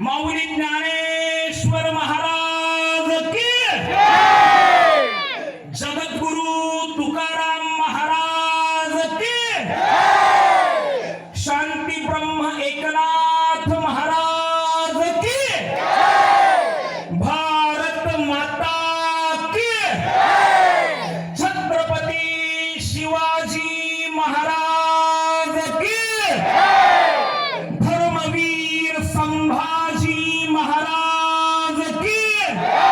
माऊली ज्ञानेश्वर महाराज की. जगद्गुरु तुकाराम महाराज की. शांती ब्रह्म एकनाथ महाराज 我爹